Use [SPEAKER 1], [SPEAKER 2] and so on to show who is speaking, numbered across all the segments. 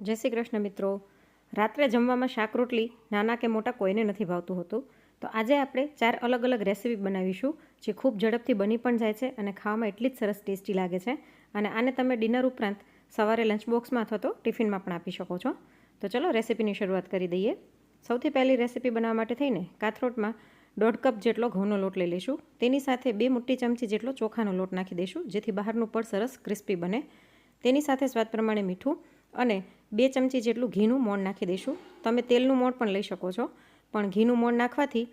[SPEAKER 1] જય શ્રી કૃષ્ણ મિત્રો. રાત્રે જમવામાં શાક, રોટલી, નાના કે મોટા કોઈને નથી ભાવતું હોતું. તો આજે આપણે ચાર અલગ અલગ રેસીપી બનાવીશું, જે ખૂબ ઝડપથી બની પણ જાય છે અને ખાવામાં એટલી જ સરસ ટેસ્ટી લાગે છે. અને આને તમે ડિનર ઉપરાંત સવારે લંચ બોક્સમાં અથવા તો ટિફિનમાં પણ આપી શકો છો. તો ચલો રેસીપીની શરૂઆત કરી દઈએ. સૌથી પહેલી રેસીપી બનાવવા માટે થઈને કાથરોટમાં દોઢ કપ જેટલો ઘઉંનો લોટ લઈ લઈશું. તેની સાથે બે મોટી ચમચી જેટલો ચોખાનો લોટ નાખી દઈશું, જેથી બહારનું પડ સરસ ક્રિસ્પી બને. તેની સાથે સ્વાદ પ્રમાણે મીઠું અને બે ચમચી જેટલું ઘીનું મોણ નાખી દઈશું. તમે તેલનું મોણ પણ લઈ શકો છો. પણ ઘીનું મોણ નાખવાથી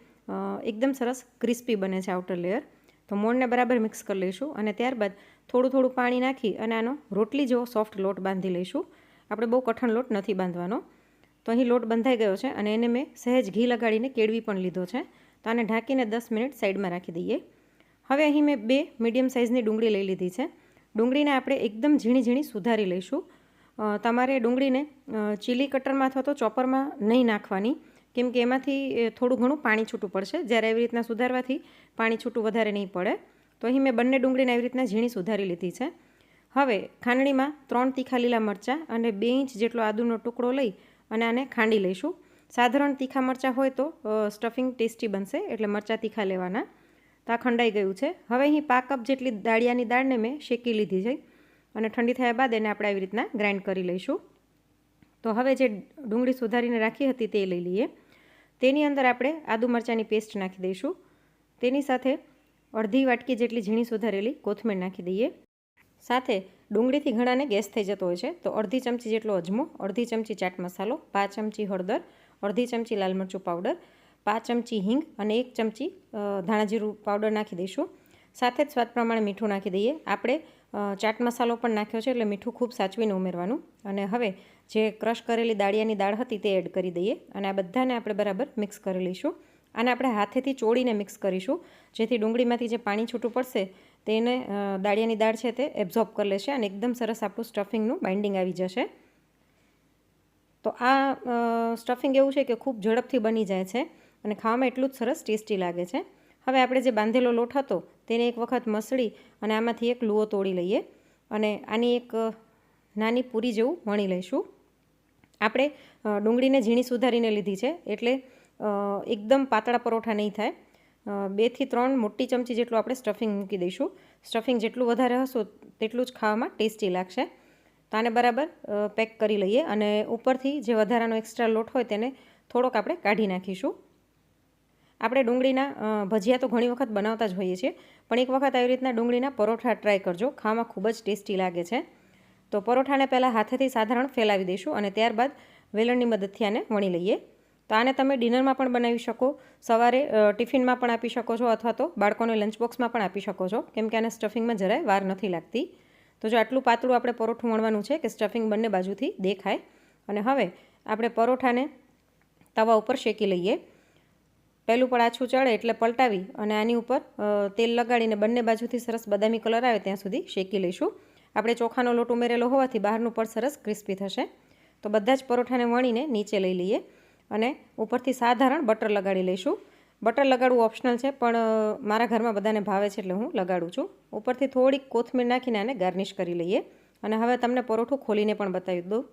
[SPEAKER 1] એકદમ સરસ ક્રિસ્પી બને છે આઉટર લેયર. તો મોણને બરાબર મિક્સ કરી લઈશું અને ત્યારબાદ થોડું થોડું પાણી નાખી અને આનો રોટલી જેવો સોફ્ટ લોટ બાંધી લઈશું. આપણે બહુ કઠણ લોટ નથી બાંધવાનો. તો અહીં લોટ બંધાઈ ગયો છે અને એને મેં સહેજ ઘી લગાડીને કેળવી પણ લીધો છે. તો આને ઢાંકીને દસ મિનિટ સાઈડમાં રાખી દઈએ. હવે અહીં મેં બે મીડિયમ સાઇઝની ડુંગળી લઈ લીધી છે. ડુંગળીને આપણે એકદમ ઝીણી ઝીણી સુધારી લઈશું. તમારે ડુંગળીને ચીલી કટરમાં અથવા તો ચોપરમાં નહીં નાખવાની, કેમ કે એમાંથી થોડું ઘણું પાણી છૂટું પડશે. જ્યારે એવી રીતના સુધારવાથી પાણી છૂટું વધારે નહીં પડે. તો અહીં મેં બંને ડુંગળીને એવી રીતના ઝીણી સુધારી લીધી છે. હવે, ખાંડણીમાં ત્રણ તીખા લીલા મરચાં અને બે ઇંચ જેટલો આદુનો ટુકડો લઈ અને આને ખાંડી લઈશું. સાધારણ તીખા મરચાં હોય તો સ્ટફિંગ ટેસ્ટી બનશે, એટલે મરચાં તીખા લેવાના. તો આ ખંડાઈ ગયું છે. હવે અહીં પા કપ જેટલી દાળિયાની દાળને મેં શેકી લીધી છે. અને ઠંડી થયા બાદ એને આપણે આવી રીતના ગ્રાઇન્ડ કરી લઈશું. તો હવે જે ડુંગળી સુધારીને રાખી હતી તે લઈ લઈએ. તેની અંદર આપણે આદુ મરચાંની પેસ્ટ નાખી દઈશું. તેની સાથે અડધી વાટકી જેટલી ઝીણી સુધારેલી કોથમીર નાખી દઈએ. સાથે ડુંગળીથી ઘણાને ગેસ થઈ જતો હોય છે, તો અડધી ચમચી જેટલો અજમો, અડધી ચમચી ચાટ મસાલો, પાંચ ચમચી હળદર, અડધી ચમચી લાલ મરચું પાવડર, પાંચ ચમચી હિંગ અને એક ચમચી ધાણાજીરું પાવડર નાખી દઈશું. સાથે જ સ્વાદ પ્રમાણે મીઠું નાખી દઈએ. આપણે ચાટ મસાલો પણ નાખ્યો છે એટલે મીઠું ખૂબ સાચવીને ઉમેરવાનું. અને હવે જે ક્રશ કરેલી દાળિયાની દાળ હતી તે એડ કરી દઈએ અને આ બધાને આપણે બરાબર મિક્સ કરી લઈશું. આને આપણે હાથેથી ચોળીને મિક્સ કરીશું. જેથી ડુંગળીમાંથી જે પાણી છૂટું પડશે તેને દાળિયાની દાળ છે તે એબ્ઝોર્બ કરી લેશે અને એકદમ સરસ આપણું સ્ટફિંગનું બાઇન્ડિંગ આવી જશે. તો આ સ્ટફિંગ એવું છે કે ખૂબ ઝડપથી બની જાય છે અને ખાવામાં એટલું જ સરસ ટેસ્ટી લાગે છે. હવે આપણે જે બાંધેલો લોટ હતો તેને એક વખત મસળી અને આમાંથી એક લુઓ તોડી લઈએ અને આની એક નાની પૂરી જેવું વણી લઈશું. આપણે ડુંગળીને ઝીણી સુધારીને લીધી છે એટલે એકદમ પાતળા પરોઠા નહીં થાય. બેથી ત્રણ મોટી ચમચી જેટલું આપણે સ્ટફિંગ મૂકી દઈશું. સ્ટફિંગ જેટલું વધારે હશું તેટલું જ ખાવામાં ટેસ્ટી લાગશે. તો આને બરાબર પેક કરી લઈએ અને ઉપરથી જે વધારાનો એક્સ્ટ્રા લોટ હોય તેને થોડોક આપણે કાઢી નાખીશું. આપણે ડુંગળીના ભજીયા તો ઘણી વખત બનાવતા જ હોઈએ છીએ પણ એક વખત આવી રીતના ડુંગળીના પરોઠા ટ્રાય કરજો. ખાવામાં ખૂબ જ ટેસ્ટી લાગે છે. તો પરોઠાને પહેલાં હાથેથી સાધારણ ફેલાવી દઈશું અને ત્યારબાદ વેલણની મદદથી આને વણી લઈએ. તો આને તમે ડિનરમાં પણ બનાવી શકો, સવારે ટિફિનમાં પણ આપી શકો છો અથવા તો બાળકોને લંચ બોક્સમાં પણ આપી શકો છો, કેમ કે આને સ્ટફિંગમાં જરાય વાર નથી લાગતી. તો જો આટલું પાતળું આપણે પરોઠું વણવાનું છે કે સ્ટફિંગ બંને બાજુથી દેખાય. અને હવે આપણે પરોઠાને તવા ઉપર શેકી લઈએ. પહેલું પણ આછું ચડે એટલે પલટાવી અને આની ઉપર તેલ લગાડીને બંને બાજુથી સરસ બદામી કલર આવે ત્યાં સુધી શેકી લઈશું. આપણે ચોખાનો લોટ ઉમેરેલો હોવાથી બહારનું પણ સરસ ક્રિસ્પી થશે. તો બધા જ પરોઠાને વણીને નીચે લઈ લઈએ અને ઉપરથી સાધારણ બટર લગાડી લઈશું. બટર લગાડવું ઓપ્શનલ છે, પણ મારા ઘરમાં બધાને ભાવે છે એટલે હું લગાડું છું. ઉપરથી થોડીક કોથમીર નાખીને આને ગાર્નિશ કરી લઈએ અને હવે તમને પરોઠું ખોલીને પણ બતાવી દઉં.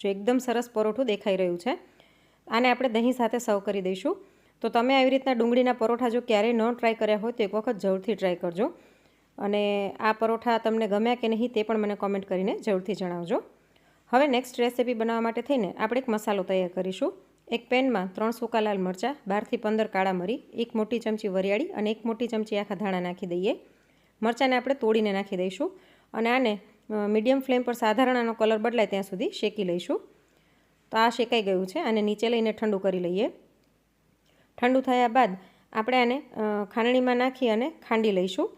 [SPEAKER 1] જો એકદમ સરસ પરોઠું દેખાઈ રહ્યું છે. આને આપણે દહીં સાથે સર્વ કરી દઈશું. તો તમે આવી રીતના ડુંગળીના પરોઠા જો ક્યારેય ન ટ્રાય કર્યા હોય તો એક વખત જરૂરથી ટ્રાય કરજો. અને આ પરોઠા તમને ગમ્યા કે નહીં તે પણ મને કોમેન્ટ કરીને જરૂરથી જણાવજો. હવે નેક્સ્ટ રેસીપી બનાવવા માટે થઈને આપણે એક મસાલો તૈયાર કરીશું. એક પેનમાં ત્રણ સૂકા લાલ મરચાં બારથી પંદર કાળા મરી, એક મોટી ચમચી વરિયાળી અને એક મોટી ચમચી આખા ધાણા નાખી દઈએ. મરચાંને આપણે તોડીને નાખી દઈશું અને આને મીડિયમ ફ્લેમ પર સાધારણ આનો કલર બદલાય ત્યાં સુધી શેકી લઈશું. તો આ શેકાઈ ગયું છે અને નીચે લઈને ઠંડુ કરી લઈએ. ઠંડુ થયા બાદ આપણે આને ખાંડણીમાં નાખી અને ખાંડી લઈશું.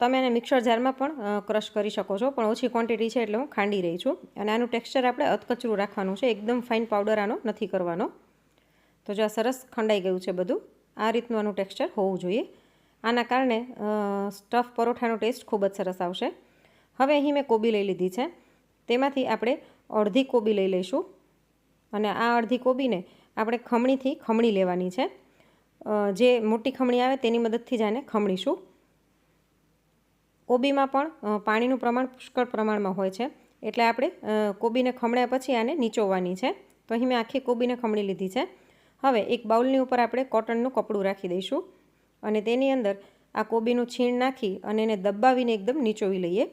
[SPEAKER 1] તમે એને મિક્સર જારમાં પણ ક્રશ કરી શકો છો. પણ ઓછી ક્વોન્ટિટી છે એટલે હું ખાંડી રહી છું. અને આનું ટેક્સચર આપણે અધકચરું રાખવાનું છે. એકદમ ફાઇન પાવડર આનો નથી કરવાનો. તો જો આ સરસ ખંડાઈ ગયું છે બધું, આ રીતનું આનું ટેક્સચર હોવું જોઈએ. આના કારણે સ્ટફ પરોઠાનો ટેસ્ટ ખૂબ જ સરસ આવશે. હવે અહીં મેં કોબી લઈ લીધી છે. તેમાંથી આપણે અડધી કોબી લઈ લઈશું. અને આ અડધી કોબીને આપણે ખમણીથી ખમણી લેવાની છે. જે મોટી ખમણી આવે તેની મદદથી જ આને ખમણીશું. કોબીમાં પણ પાણીનું પ્રમાણ પુષ્કળ પ્રમાણમાં હોય છે. એટલે આપણે કોબીને ખમણ્યા પછી આને નીચોવાની છે. તો અહીં મેં આખી કોબીને ખમણી લીધી છે. હવે એક બાઉલની ઉપર આપણે કોટનનું કપડું રાખી દઈશું. અને તેની અંદર આ કોબીનું છીણ નાખી અને એને દબાવીને એકદમ નીચોવી લઈએ.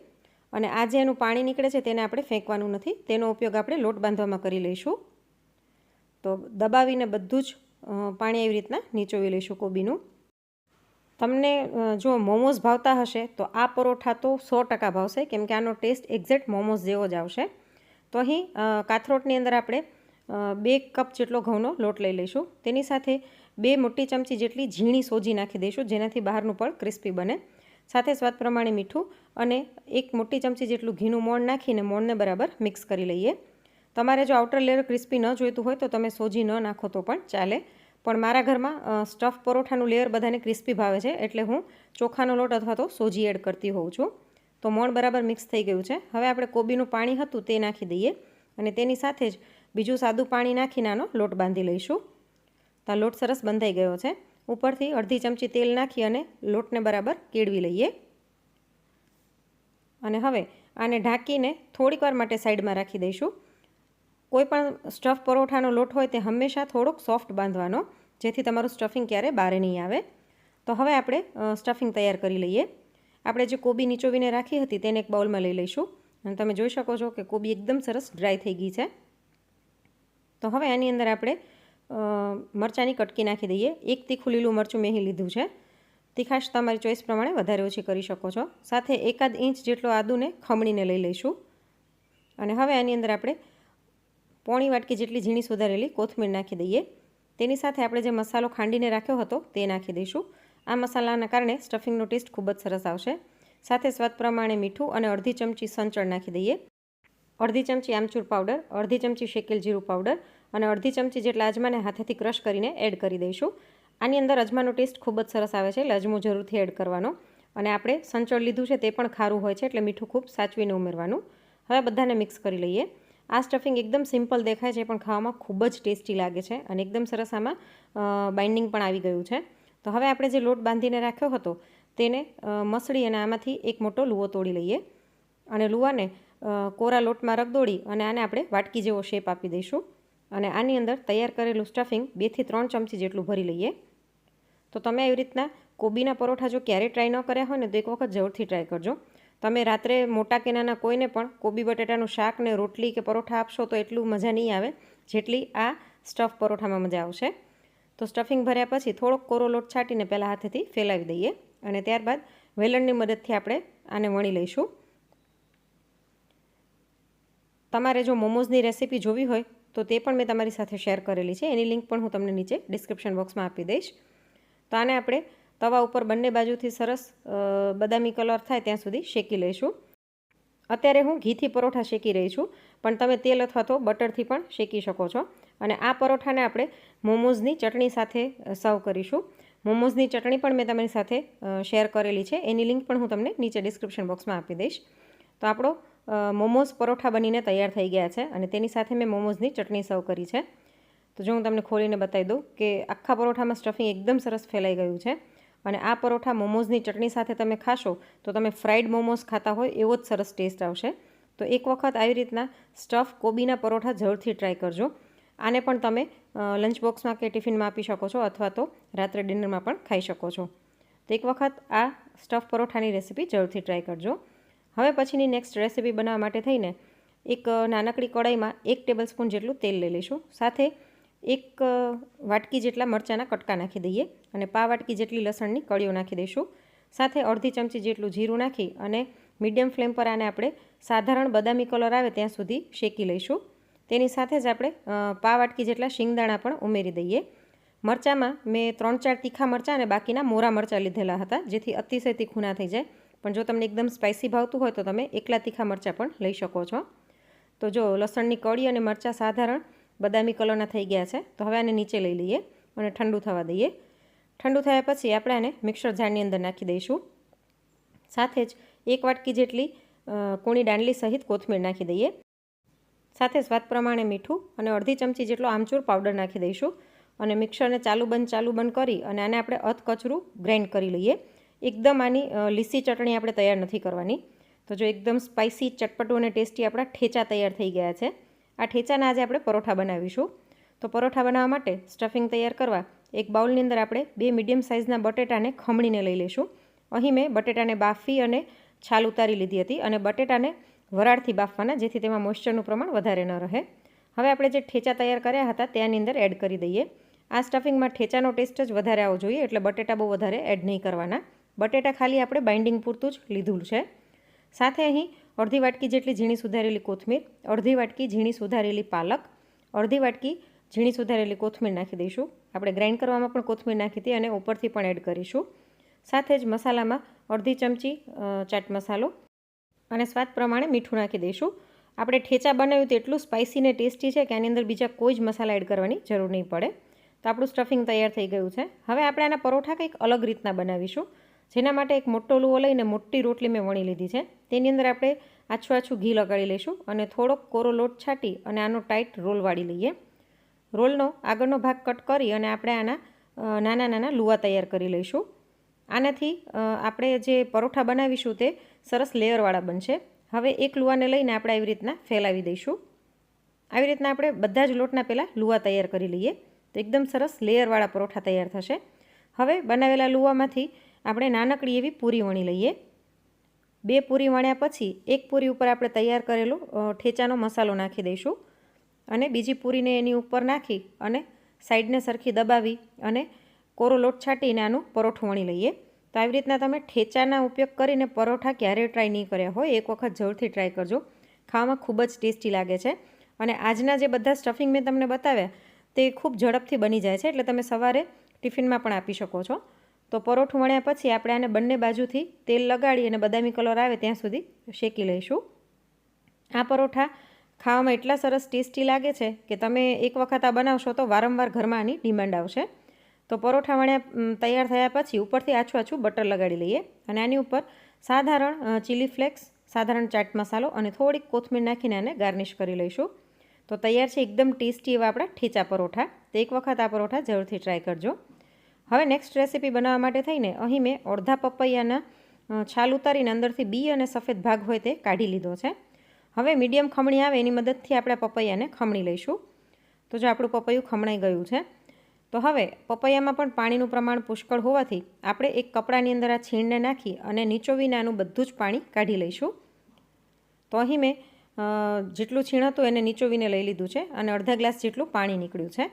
[SPEAKER 1] અને આ જે એનું પાણી નીકળે છે તેને આપણે ફેંકવાનું નથી. તેનો ઉપયોગ આપણે લોટ બાંધવામાં કરી લઈશું. તો દબાવીને બધું જ પાણી એવી રીતના નીચોવી લઈશું કોબીનું. તમને જો મોમોઝ ભાવતા હશે તો આ પરોઠા તો સો ટકા ભાવશે, કેમ કે આનો ટેસ્ટ એક્ઝેક્ટ મોમોઝ જેવો જ આવશે. તો અહીં કાથરોટની અંદર આપણે બે કપ જેટલો ઘઉંનો લોટ લઈ લઈશું. તેની સાથે બે મોટી ચમચી જેટલી ઝીણી સોજી નાખી દઈશું, જેનાથી બહારનું પણ ક્રિસ્પી બને. સાથે સ્વાદ પ્રમાણે મીઠું અને એક મોટી ચમચી જેટલું ઘીનું મોણ નાખીને મોણને બરાબર મિક્સ કરી લઈએ. તમારે જો આઉટર લેયર ક્રિસ્પી ન જોઈતું હોય તો તમે સોજી ન નાખો તો પણ ચાલે. પણ મારા ઘરમાં સ્ટફ પરોઠાનું લેયર બધાને ક્રિસ્પી ભાવે છે, એટલે હું ચોખાનો લોટ અથવા તો સોજી એડ કરતી હોઉં છું. તો મોણ બરાબર મિક્સ થઈ ગયું છે. હવે આપણે કોબીનું પાણી હતું તે નાખી દઈએ અને તેની સાથે જ બીજું સાદું પાણી નાખીને આનો લોટ બાંધી લઈશું. તો લોટ સરસ બંધાઈ ગયો છે. ઉપરથી અડધી ચમચી તેલ નાખી અને લોટને બરાબર કેળવી લઈએ. અને હવે આને ઢાંકીને થોડીક વાર માટે સાઈડમાં રાખી દઈશું. કોઈ પણ સ્ટફ પરોઠાનો લોટ હોય તે હંમેશા થોડોક સોફ્ટ બાંધવાનો, જેથી તમારું સ્ટફિંગ ક્યારે બહાર નહીં આવે. તો હવે આપણે સ્ટફિંગ તૈયાર કરી લઈએ. આપણે જે કોબી નીચોવીને રાખી હતી તેને એક બાઉલમાં લઈ લઈશું. અને તમે જોઈ શકો છો કે કોબી એકદમ સરસ ડ્રાય થઈ ગઈ છે. તો હવે આની અંદર આપણે મરચાંની કટકી નાખી દઈએ. એક તીખું લીલું મરચું મેં લીધું છે. તીખાશ તમારી ચોઈસ પ્રમાણે વધારે ઓછી કરી શકો છો. સાથે એકાદ ઇંચ જેટલો આદુને ખમણીને લઈ લઈશું. અને હવે આની અંદર આપણે પોણી વાટકી જેટલી ઝીણી સુધારેલી કોથમીર નાખી દઈએ. તેની સાથે આપણે જે મસાલો ખાંડીને રાખ્યો હતો તે નાખી દઈશું. આ મસાલાના કારણે સ્ટફિંગનો ટેસ્ટ ખૂબ જ સરસ આવશે. સાથે સ્વાદ પ્રમાણે મીઠું અને અડધી ચમચી સંચળ નાખી દઈએ. અડધી ચમચી આમચૂર પાવડર, અડધી ચમચી શેકેલ જીરું પાવડર અને અડધી ચમચી જેટલા અજમાને હાથેથી ક્રશ કરીને એડ કરી દઈશું. આની અંદર અજમાનો ટેસ્ટ ખૂબ જ સરસ આવે છે, એટલે અજમો જરૂરથી એડ કરવાનો. અને આપણે સંચળ લીધું છે તે પણ ખારું હોય છે, એટલે મીઠું ખૂબ સાચવીને ઉમેરવાનું. હવે બધાને મિક્સ કરી લઈએ. આ સ્ટફિંગ એકદમ સિમ્પલ દેખાય છે, પણ ખાવામાં ખૂબ જ ટેસ્ટી લાગે છે અને એકદમ સરસ આમાં બાઇન્ડિંગ પણ આવી ગયું છે. તો હવે આપણે જે લોટ બાંધીને રાખ્યો હતો, તેને મસળી અને આમાંથી એક મોટો લુવો તોડી લઈએ અને લુવાને કોરા લોટમાં રગદોડી અને આને આપણે વાટકી જેવો શેપ આપી દઈશું અને આની અંદર તૈયાર કરેલું સ્ટફિંગ બેથી ત્રણ ચમચી જેટલું ભરી લઈએ. તો તમે એવી રીતના કોબીના પરોઠા જો ક્યારેય ટ્રાય ન કર્યા હોય ને તો એક વખત જરૂરથી ટ્રાય કરજો. તમે રાત્રે મોટા કે નાના કોઈને પણ કોબી બટેટાનું શાક ને રોટલી કે પરોઠા આપશો તો એટલું મજા નહીં આવે, જેટલી આ સ્ટફ પરોઠામાં મજા આવશે. તો સ્ટફિંગ ભર્યા પછી થોડોક કોરો લોટ છાંટીને પહેલાં હાથેથી ફેલાવી દઈએ અને ત્યારબાદ વેલણની મદદથી આપણે આને વણી લઈશું. તમારે જો મોમોઝની રેસીપી જોવી હોય તો તે પણ મેં તમારી સાથે શેર કરેલી છે. એની લિંક પણ હું તમને નીચે ડિસ્ક્રિપ્શન બોક્સમાં આપી દઈશ. તો આને આપણે તવા ઉપર બંને બાજુથી સરસ બદામી કલર થાય ત્યાં સુધી શેકી લઈશું. અત્યારે હું ઘીથી પરોઠા શેકી રહી છું, પણ તમે તેલ અથવા તો બટરથી પણ શેકી શકો છો. અને આ પરોઠાને આપણે મોમોઝની ચટણી સાથે સર્વ કરીશું. મોમોઝની ચટણી પણ મેં તમારી સાથે શેર કરેલી છે. એની લિંક પણ હું તમને નીચે ડિસ્ક્રિપ્શન બોક્સમાં આપી દઈશ. તો આપણો મોમોઝ પરોઠા બનીને તૈયાર થઈ ગયા છે અને તેની સાથે મેં મોમોઝની ચટણી સર્વ કરી છે. તો જો હું તમને ખોલીને બતાવી દઉં કે આખા પરોઠામાં સ્ટફિંગ એકદમ સરસ ફેલાઈ ગયું છે. અને આ પરોઠા મોમોઝની ચટણી સાથે તમે ખાશો, તો તમે ફ્રાઈડ મોમોઝ ખાતા હોય એવો જ સરસ ટેસ્ટ આવશે. તો એક વખત આવી રીતના સ્ટફ કોબીના પરોઠા જરૂરથી ટ્રાય કરજો. આને પણ તમે લંચ બોક્સમાં કે ટિફિનમાં આપી શકો છો અથવા તો રાત્રે ડિનરમાં પણ ખાઈ શકો છો. તો એક વખત આ સ્ટફ પરોઠાની રેસીપી જરૂરથી ટ્રાય કરજો. હવે પછીની નેક્સ્ટ રેસીપી બનાવવા માટે થઈને એક નાનકડી કડાઈમાં એક ટેબલ સ્પૂન જેટલું તેલ લઈ લઈશું. સાથે એક વાટકી જેટલા મરચાંના કટકા નાખી દઈએ અને પા વાટકી જેટલી લસણની કળીઓ નાખી દઈશું. સાથે અડધી ચમચી જેટલું જીરું નાખી અને મીડિયમ ફ્લેમ પર આને આપણે સાધારણ બદામી કલર આવે ત્યાં સુધી શેકી લઈશું. તેની સાથે જ આપણે પા વાટકી જેટલા શિંગદાણા પણ ઉમેરી દઈએ. મરચાંમાં મેં ત્રણ ચાર તીખા મરચાં અને બાકીના મોરા મરચાં લીધેલા હતા, જેથી અતિશય તીખું થઈ જાય. પણ જો તમને એકદમ સ્પાઇસી ભાવતું હોય તો તમે એકલા તીખા મરચાં પણ લઈ શકો છો. તો જો લસણની કળી અને મરચાં સાધારણ બદામી કલરના થઈ ગયા છે. તો હવે આને નીચે લઈ લઈએ અને ઠંડુ થવા દઈએ. ઠંડુ થયા પછી આપણે આને મિક્સર જારની અંદર નાખી દઈશું. સાથે જ એક વાટકી જેટલી કોણી દાંડલી સહિત કોથમીર નાખી દઈએ. સાથે સ્વાદ પ્રમાણે મીઠું અને અડધી ચમચી જેટલો આમચૂર પાવડર નાખી દઈશું. અને મિક્સરને ચાલુ બંધ ચાલુ બંધ કરી અને આને આપણે અધકચરું ગ્રાઇન્ડ કરી લઈએ. એકદમ આની લીસી ચટણી આપણે તૈયાર નથી કરવાની. તો જો એકદમ સ્પાઇસી, ચટપટું અને ટેસ્ટી આપણા ઠેચા તૈયાર થઈ ગયા છે. આ ઠેચાના આજે આપણે પરોઠા બનાવીશું. તો પરોઠા બનાવવા માટે સ્ટફિંગ તૈયાર કરવા એક બાઉલની અંદર આપણે બે મીડિયમ સાઇઝના બટેટાને ખમણીને લઈ લઈશું. અહીં મેં બટેટાને બાફી અને છાલ ઉતારી લીધી હતી અને બટેટાને વરાળથી બાફવાના, જેથી તેમાં મોઇશ્ચરનું પ્રમાણ વધારે ન રહે. હવે આપણે જે ઠેચા તૈયાર કર્યા હતા તેની અંદર એડ કરી દઈએ. આ સ્ટફિંગમાં ઠેચાનો ટેસ્ટ જ વધારે આવવો જોઈએ, એટલે બટેટા બહુ વધારે એડ નહીં કરવાના. બટેટા ખાલી આપણે બાઇન્ડિંગ પૂરતું જ લીધું છે. સાથે અહીં અડધી વાટકી જેટલી ઝીણી સુધારેલી કોથમીર, અડધી વાટકી ઝીણી સુધારેલી પાલક, અડધી વાટકી ઝીણી સુધારેલી કોથમીર નાખી દઈશું. આપણે ગ્રાઇન્ડ કરવામાં પણ કોથમીર નાખી હતી અને ઉપરથી પણ એડ કરીશું. સાથે જ મસાલામાં અડધી ચમચી ચાટ મસાલો અને સ્વાદ પ્રમાણે મીઠું નાખી દઈશું. આપણે ઠેચા બનાવ્યું તો એટલું સ્પાઇસી ને ટેસ્ટી છે કે આની અંદર બીજા કોઈ જ મસાલા એડ કરવાની જરૂર નહીં પડે. તો આપણું સ્ટફિંગ તૈયાર થઈ ગયું છે. હવે આપણે આના પરોઠા કંઈક અલગ રીતના બનાવીશું. જેના માટે એક મોટો લુઓ લઈને મોટી રોટલી મેં વણી લીધી છે. તેની અંદર આપણે આછું આછું ઘી લગાડી લઈશું અને થોડોક કોરો લોટ છાંટી અને આનો ટાઈટ રોલ વાળી લઈએ. રોલનો આગળનો ભાગ કટ કરી અને આપણે આના નાના નાના લુવા તૈયાર કરી લઈશું. આનાથી આપણે જે પરોઠા બનાવીશું તે સરસ લેયરવાળા બનશે. હવે એક લુવાને લઈને આપણે આવી રીતના ફેલાવી દઈશું. આવી રીતના આપણે બધા જ લોટના પહેલાં લુવા તૈયાર કરી લઈએ. તો એકદમ સરસ લેયરવાળા પરોઠા તૈયાર થશે. હવે બનાવેલા લુવામાંથી આપણે નાનકડી એવી પૂરી વણી લઈએ. બે પૂરી વણ્યા પછી એક પૂરી ઉપર આપણે તૈયાર કરેલો ઠેચાનો મસાલો નાખી દઈશું અને બીજી પૂરીને એની ઉપર નાખી અને સાઈડને સરખી દબાવી અને કોરો લોટ છાંટીને આનું પરોઠું વણી લઈએ. તો આવી રીતના તમે ઠેચાના ઉપયોગ કરીને પરોઠા ક્યારેય ટ્રાય નહીં કર્યા હોય, એક વખત જરૂરથી ટ્રાય કરજો. ખાવામાં ખૂબ જ ટેસ્ટી લાગે છે અને આજના જે બધા સ્ટફિંગ મેં તમને બતાવ્યા તે ખૂબ ઝડપથી બની જાય છે, એટલે તમે સવારે ટિફિનમાં પણ આપી શકો છો. તો પરોઠું વણ્યા પછી આપણે આને બંને બાજુથી તેલ લગાડી અને બદામી કલર આવે ત્યાં સુધી શેકી લઈશું. આ પરોઠા ખાવામાં એટલા સરસ ટેસ્ટી લાગે છે કે તમે એક વખત આ બનાવશો તો વારંવાર ઘરમાં આની ડિમાન્ડ આવશે. તો પરોઠા વણ્યા તૈયાર થયા પછી ઉપરથી આછું આછું બટર લગાડી લઈએ અને આની ઉપર સાધારણ ચીલી ફ્લેક્સ સાધારણ ચાટ મસાલો અને થોડીક કોથમીર નાખીને આને ગાર્નિશ કરી લઈશું. તો તૈયાર છે એકદમ ટેસ્ટી એવા આપણા ઠેચા પરોઠા. તો એક વખત આ પરોઠા જરૂરથી ટ્રાય કરજો. હવે નેક્સ્ટ રેસીપી બનાવવા માટે થઈને અહીં મેં અડધા પપૈયાના છાલ ઉતારીને અંદરથી બી અને સફેદ ભાગ હોય તે કાઢી લીધો છે. હવે મીડિયમ ખમણી આવે એની મદદથી આપણે પપૈયાને ખમણી લઈશું. તો જો આપણું પપૈયું ખમણાઈ ગયું છે. તો હવે પપૈયામાં પણ પાણીનું પ્રમાણ પુષ્કળ હોવાથી આપણે એક કપડાની અંદર આ છીણને નાખી અને નીચોવીને આનું બધું જ પાણી કાઢી લઈશું. તો અહીં મેં જેટલું છીણ હતું એને નીચોવીને લઈ લીધું છે અને અડધા ગ્લાસ જેટલું પાણી નીકળ્યું છે.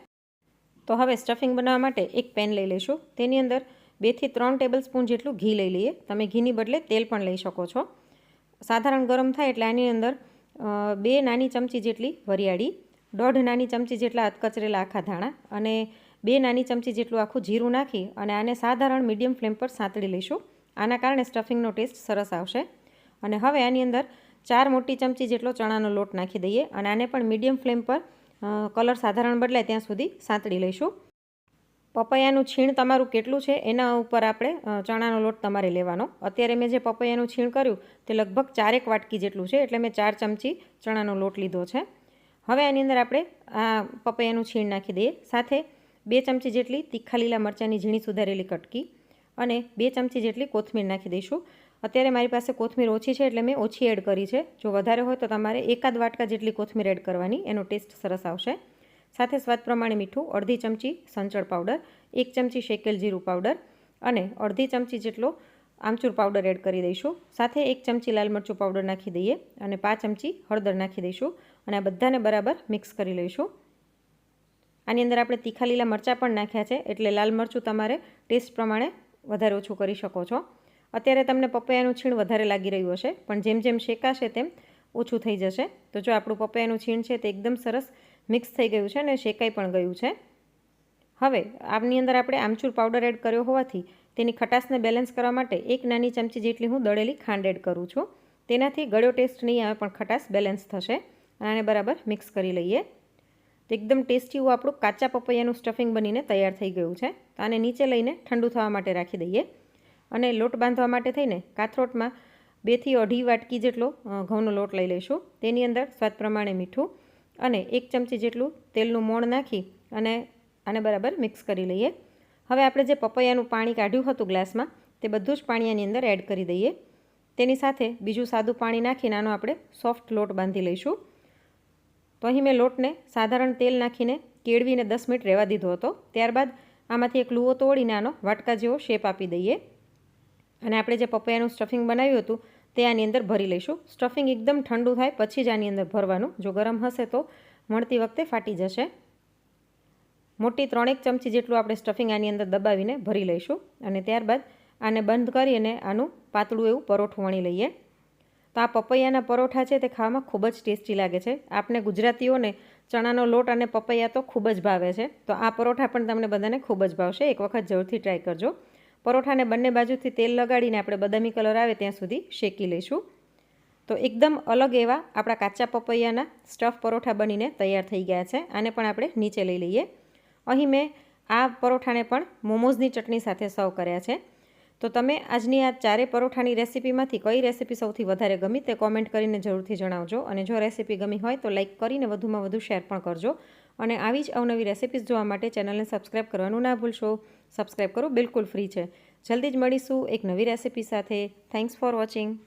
[SPEAKER 1] તો હવે સ્ટફિંગ બનાવવા માટે એક પેન લઈ લઈશું તેની અંદર બેથી ત્રણ ટેબલ સ્પૂન જેટલું ઘી લઈ લઈએ. તમે ઘીની બદલે તેલ પણ લઈ શકો છો. સાધારણ ગરમ થાય એટલે આની અંદર બે નાની ચમચી જેટલી વરિયાળી, દોઢ નાની ચમચી જેટલા અતકચરેલા આખા ધાણા અને બે નાની ચમચી જેટલું આખું જીરું નાખી અને આને સાધારણ મીડિયમ ફ્લેમ પર સાંતળી લઈશું. આના કારણે સ્ટફિંગનો ટેસ્ટ સરસ આવશે. અને હવે આની અંદર ચાર મોટી ચમચી જેટલો ચણાનો લોટ નાખી દઈએ અને આને પણ મીડિયમ ફ્લેમ પર કલર સાધારણ બદલાય ત્યાં સુધી સાંતળી લઈશું. પપૈયાનું છીણ તમારું કેટલું છે એના ઉપર આપણે ચણાનો લોટ તમારે લેવાનો. અત્યારે મેં જે પપૈયાનું છીણ કર્યું તે લગભગ ચારેક વાટકી જેટલું છે એટલે મેં ચાર ચમચી ચણાનો લોટ લીધો છે. હવે આની અંદર આપણે આ પપૈયાનું છીણ નાખી દઈએ. સાથે બે ચમચી જેટલી તીખા લીલા મરચાંની ઝીણી સુધારેલી કટકી અને બે ચમચી જેટલી કોથમીર નાખી દઈશું. અત્યારે મારી પાસે કોથમીર ઓછી છે એટલે મેં ઓછી એડ કરી છે. જો વધારે હોય તો તમારે એકાદ વાટકા જેટલી કોથમીર એડ કરવાની, એનો ટેસ્ટ સરસ આવશે. સાથે સ્વાદ પ્રમાણે મીઠું, અડધી ચમચી સંચળ પાવડર, એક ચમચી શેકેલ જીરું પાવડર અને અડધી ચમચી જેટલો આમચૂર પાવડર એડ કરી દઈશું. સાથે એક ચમચી લાલ મરચું પાવડર નાખી દઈએ અને પાંચ ચમચી હળદર નાખી દઈશું અને આ બધાને બરાબર મિક્સ કરી લઈશું. આની અંદર આપણે તીખા લીલા મરચાં પણ નાખ્યા છે એટલે લાલ મરચું તમારે ટેસ્ટ પ્રમાણે વધારે ઓછું કરી શકો છો. અત્યારે તમને પપૈયાનું છીણ વધારે લાગી રહ્યું હશે, પણ જેમ જેમ શેકાશે તેમ ઓછું થઈ જશે. તો જો આપણું પપૈયાનું છીણ છે તે એકદમ સરસ મિક્સ થઈ ગયું છે અને શેકાઈ પણ ગયું છે. હવે, આની અંદર આપણે આમચૂર પાવડર એડ કર્યો હોવાથી તેની ખટાશને બેલેન્સ કરવા માટે એક નાની ચમચી જેટલી હું દળેલી ખાંડ એડ કરું છું. તેનાથી ગળ્યો ટેસ્ટ નહીં આવે, પણ ખટાશ બેલેન્સ થશે. અને આને બરાબર મિક્સ કરી લઈએ. તો એકદમ ટેસ્ટી એવું આપણું કાચા પપૈયાનું સ્ટફિંગ બનીને તૈયાર થઈ ગયું છે. તો આને નીચે લઈને ઠંડુ થવા માટે રાખી દઈએ. અને લોટ બાંધવા માટે થઈને કાથરોટમાં બેથી અઢી વાટકી જેટલો ઘઉંનો લોટ લઈ લઈશું. તેની અંદર સ્વાદ પ્રમાણે મીઠું અને એક ચમચી જેટલું તેલનું મોણ નાખી અને આને બરાબર મિક્સ કરી લઈએ. હવે આપણે જે પપૈયાનું પાણી કાઢ્યું હતું ગ્લાસમાં, તે બધું જ પાણી આની અંદર એડ કરી દઈએ. તેની સાથે બીજું સાદું પાણી નાખીને આનો આપણે સોફ્ટ લોટ બાંધી લઈશું. તો અહીં મેં લોટને સાધારણ તેલ નાખીને કેળવીને દસ મિનિટ રહેવા દીધો હતો. ત્યારબાદ આમાંથી એક લુઓ તોડીને આનો વાટકા જેવો શેપ આપી દઈએ. અને આપણે જે પપૈયાનું સ્ટફિંગ બનાવ્યું હતું તે આની અંદર ભરી લઈશું. સ્ટફિંગ એકદમ ઠંડુ થાય પછી જ આની અંદર ભરવાનું. જો ગરમ હશે તો મળતી વખતે ફાટી જશે. મોટી ત્રણેક ચમચી જેટલું આપણે સ્ટફિંગ આની અંદર દબાવીને ભરી લઈશું. અને ત્યારબાદ આને બંધ કરી અને આનું પાતળું એવું પરોઠું વણી લઈએ. તો આ પપૈયાના પરોઠા છે તે ખાવામાં ખૂબ જ ટેસ્ટી લાગે છે. આપણે ગુજરાતીઓને ચણાનો લોટ અને પપૈયા તો ખૂબ જ ભાવે છે. તો આ પરોઠા પણ તમને બધાને ખૂબ જ ભાવશે. એક વખત જરૂરથી ટ્રાય કરજો. પરોઠાને બંને બાજુથી તેલ લગાડીને આપણે બદામી કલર આવે ત્યાં સુધી શેકી લઈશું. તો એકદમ અલગ એવા આપણા કાચા પપૈયાના સ્ટફ પરોઠા બનીને તૈયાર થઈ ગયા છે. આને પણ આપણે નીચે લઈ લઈએ. અહીં મેં આ પરોઠાને પણ મોમોઝની ચટણી સાથે સર્વ કર્યા છે. તો તમે આજની આ ચારે પરોઠાની રેસિપીમાંથી કઈ રેસિપી સૌથી વધારે ગમી તે કોમેન્ટ કરીને જરૂરથી જણાવજો. અને જો રેસીપી ગમી હોય તો લાઇક કરીને વધુમાં વધુ શેર પણ કરજો. અને આવી જ અવનવી રેસિપીઝ જોવા માટે ચેનલને સબસ્ક્રાઇબ કરવાનું ના ભૂલશો. સબસ્ક્રાઇબ કરો, બિલકુલ ફ્રી છે. જલ્દી જ મળીશું એક નવી રેસિપી સાથે. Thanks for watching